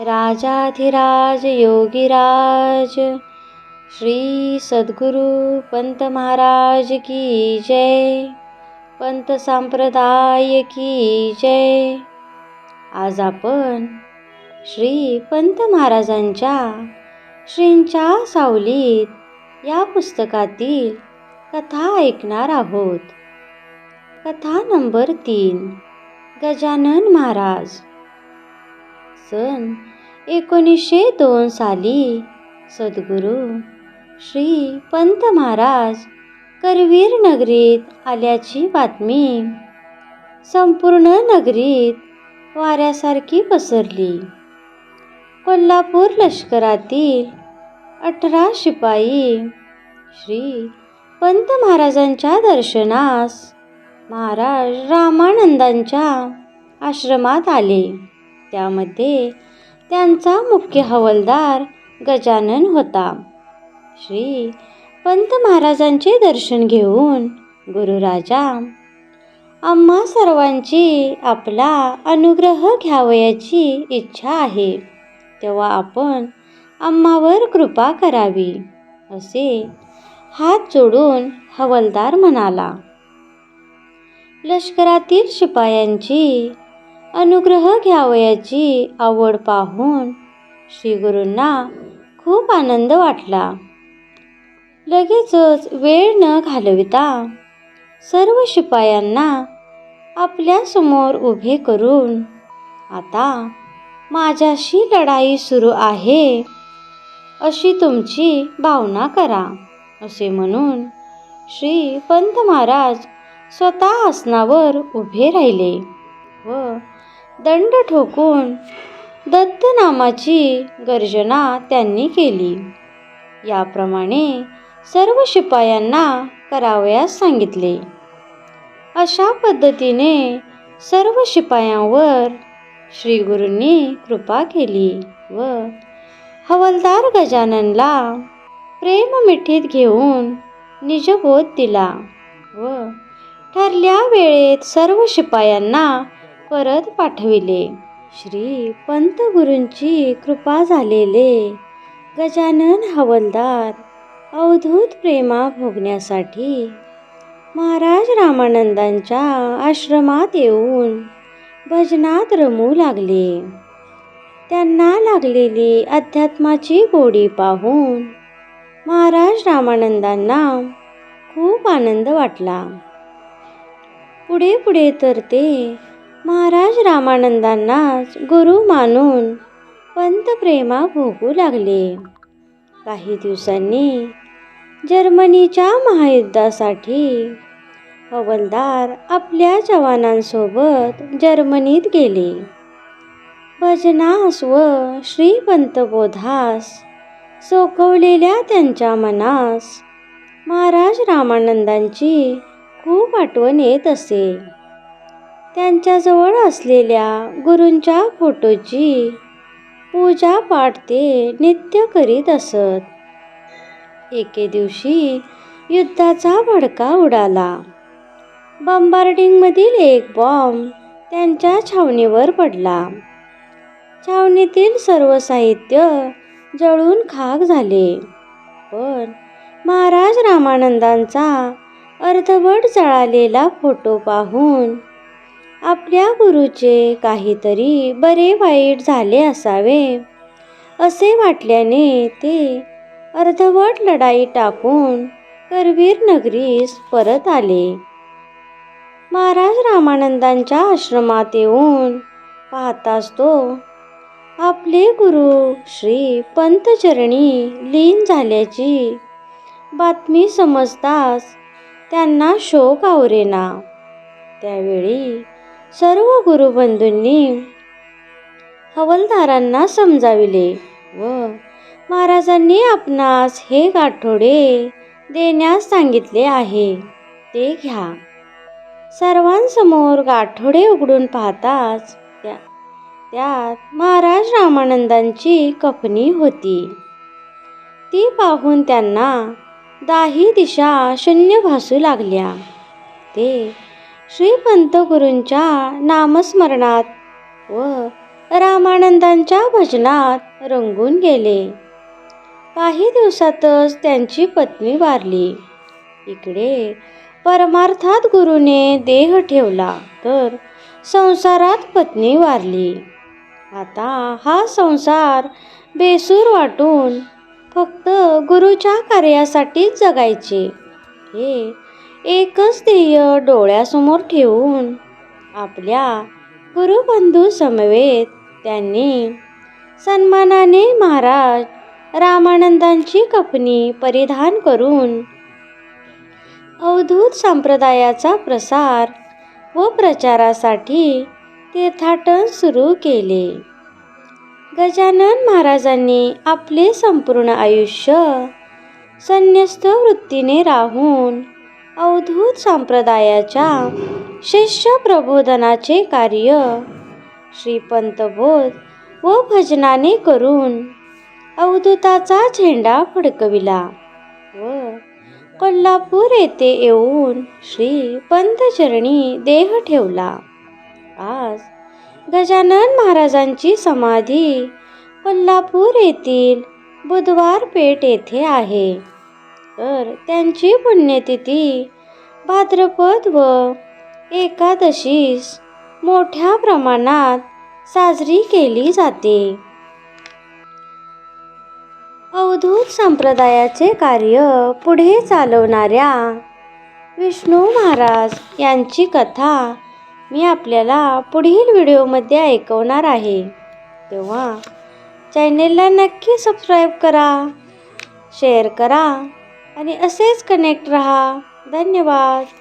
राजाधिराज योगीराज। श्री सद्गुरु पंत महाराज की जय। पंत संप्रदाय की जय। आज आपण श्री पंत महाराजांच्या श्रींच्या सावलीत या पुस्तकातील कथा ऐकणार आहोत. कथा नंबर तीन गजानन महाराज. सन एकोणीसशे दोन साली सद्गुरू श्री पंत महाराज करवीर नगरीत आल्याची बातमी. संपूर्ण नगरीत वाऱ्यासारखी पसरली. कोल्हापूर लष्करातील अठरा शिपाई श्री पंत महाराजांच्या दर्शनास महाराज रामानंदांच्या आश्रमात आले. त्यामध्ये त्यांचा मुख्य हवलदार गजानन होता. श्री पंत महाराजांचे दर्शन घेऊन गुरुराजा आम्हा सर्वांची आपला अनुग्रह घ्यावयाची इच्छा आहे. तेव्हा आपण आम्हावर कृपा करावी असे हात जोडून हवलदार म्हणाला. लष्करातील शिपायांची अनुग्रह घ्यावयाची आवड पाहून श्री गुरूंना खूप आनंद वाटला. लगेचच वेळ न घालविता सर्व शिपायांना आपल्यासमोर उभे करून आता माझ्याशी लढाई सुरू आहे अशी तुमची भावना करा असे म्हणून श्री पंत महाराज स्वतः आसनावर उभे राहिले व दंड ठोकून दत्त नामाची गर्जना त्यांनी केली. याप्रमाणे सर्व शिपायांना करावयास सांगितले. अशा पद्धतीने सर्व शिपायांवर श्री गुरूंनी कृपा केली व हवलदार गजाननला प्रेम मिठीत घेऊन निजबोध दिला व ठरल्या वेळेत सर्व शिपायांना परत पाठविले. श्री पंत गुरूंची कृपा झालेले गजानन हवलदार अवधूत प्रेमा भोगण्यासाठी महाराज रामानंदांच्या आश्रमात येऊन भजनात रमू लागले. त्यांना लागलेली अध्यात्माची गोडी पाहून महाराज रामानंदांना खूप आनंद वाटला. पुढे पुढे तर ते महाराज रामानंदांनाच गुरु मानून पंत प्रेमा भोगू लागले. काही दिवसांनी जर्मनीच्या महायुद्धासाठी हवलदार आपल्या जवानांसोबत जर्मनीत गेले. भजनास व श्रीपंतबोधास सोकवलेल्या त्यांच्या मनास महाराज रामानंदांची खूप आठवण येत असे. त्यांच्याजवळ असलेल्या गुरूंच्या फोटोची पूजा पाठ ते नित्य करीत असत. एके दिवशी युद्धाचा भडका उडाला. बॉम्बार्डिंगमधील एक बॉम्ब त्यांच्या छावणीवर पडला. छावणीतील सर्व साहित्य जळून खाक झाले. पण महाराज रामानंदांचा अर्धवट जळालेला फोटो पाहून आपल्या गुरुचे काहीतरी बरे वाईट झाले असावे. असे वाटल्याने ते अर्धवट लढाई टाकून करवीर नगरीस परत आले. महाराज रामानंदांच्या आश्रमात येऊन पाहताच तो आपले गुरु श्री पंतचरणी लीन झाल्याची बातमी समजताच त्यांना शोक आवरेना. त्यावेळी सर्व गुरुबंधूंनी हवलदारांना समजाविले व महाराजांनी आपणास हे गाठोडे देण्यास सांगितले आहे. ते घ्या. सर्वांसमोर गाठोडे उघडून पाहताच त्या त्यात महाराज रामानंदांची कफनी होती. ती पाहून त्यांना दाही दिशा शून्य भासू लागल्या. ते श्रीपंत गुरूंच्या नामस्मरणात व रामानंदांच्या भजनात रंगून गेले. काही दिवसातच त्यांची पत्नी वारली. इकडे परमार्थात गुरुने देह ठेवला तर संसारात पत्नी वारली. आता हा संसार बेसूर वाटून फक्त गुरुच्या कार्यासाठीच जगायचे हे एकच ध्येय डोळ्यासमोर ठेवून आपल्या गुरुबंधू समवेत त्यांनी सन्मानाने महाराज रामानंदांची कफनी परिधान करून अवधूत संप्रदायाचा प्रसार व प्रचारासाठी तीर्थाटन सुरू केले. गजानन महाराजांनी आपले संपूर्ण आयुष्य संन्यस्त वृत्तीने राहून अवधूत संप्रदायाच्या शिष्य प्रबोधनाचे कार्य. श्रीपंतबोध व भजनाने करून अवधूताचा झेंडा फडकविला व कोल्हापूर येथे येऊन श्री पंतचरणी देह ठेवला. आज गजानन महाराजांची समाधी कोल्हापूर येथील बुधवार पेठ येथे आहे. तर त्यांची पुण्यतिथी. भाद्रपद व एकादशीस मोठ्या प्रमाणात साजरी केली जाते. अवधूत संप्रदायाचे कार्य पुढे चालवणाऱ्या विष्णू महाराज यांची कथा मी आपल्याला पुढील व्हिडिओमध्ये ऐकवणार आहे. तेव्हा चॅनेलला नक्की सबस्क्राईब करा शेअर करा आणि असेच कनेक्ट रहा. धन्यवाद.